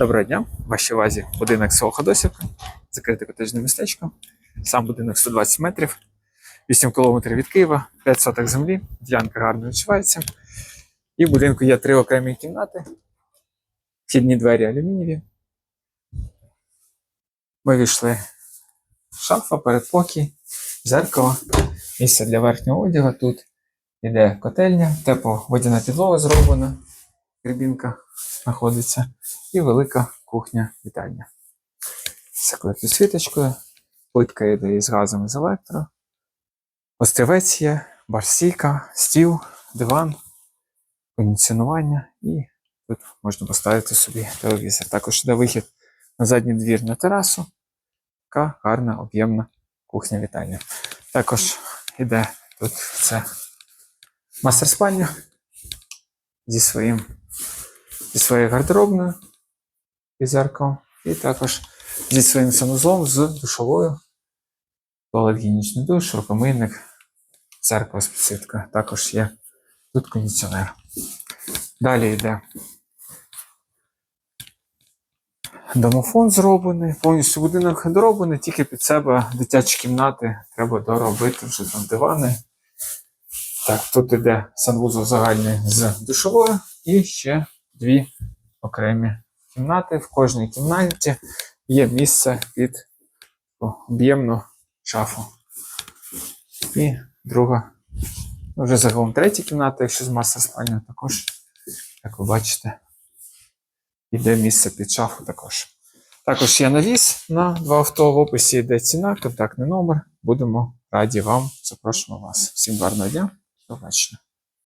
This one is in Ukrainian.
Доброго дня, в вашій увазі будинок село Ходосівка, закрите котежне містечко. Сам будинок 120 метрів, 8 кілометрів від Києва, 5 соток землі, ділянка гарно відчувається. І в будинку є три окремі кімнати, вхідні двері алюмінієві. Ми війшли шафа, передпокій, зеркало, місце для верхнього одягу. Тут іде котельня, тепловодяна підлога зроблена, грибінка знаходиться і велика кухня вітальня. З світочкою, плитка йде із газом і з електро. Острівець є, барсійка, стіл, диван, кондиціонування і тут можна поставити собі телевізор. Також йде вихід на задній двір на терасу. Така гарна об'ємна кухня вітальня. Також йде тут це мастер спальня зі своїм зі своєю гардеробною і зеркалом, і також зі своїм санузлом з душовою, туалет гігієнічний душ, рукомийник, церква з. Також є тут кондиціонер. Далі йде домофон зроблений, повністю будинок дороблений, тільки під себе дитячі кімнати треба доробити вже там дивани. Так, тут іде санвузол загальний з душовою і ще дві окремі кімнати. В кожній кімнаті є місце під об'ємну шафу. І друга, вже загалом третя кімната, якщо з маса спальня, також, як ви бачите, йде місце під шафу також. Також є навіс на два авто. В описі йде ціна, контактний номер. Будемо раді вам. Запрошуємо вас. Всім гарного дня. До побачення.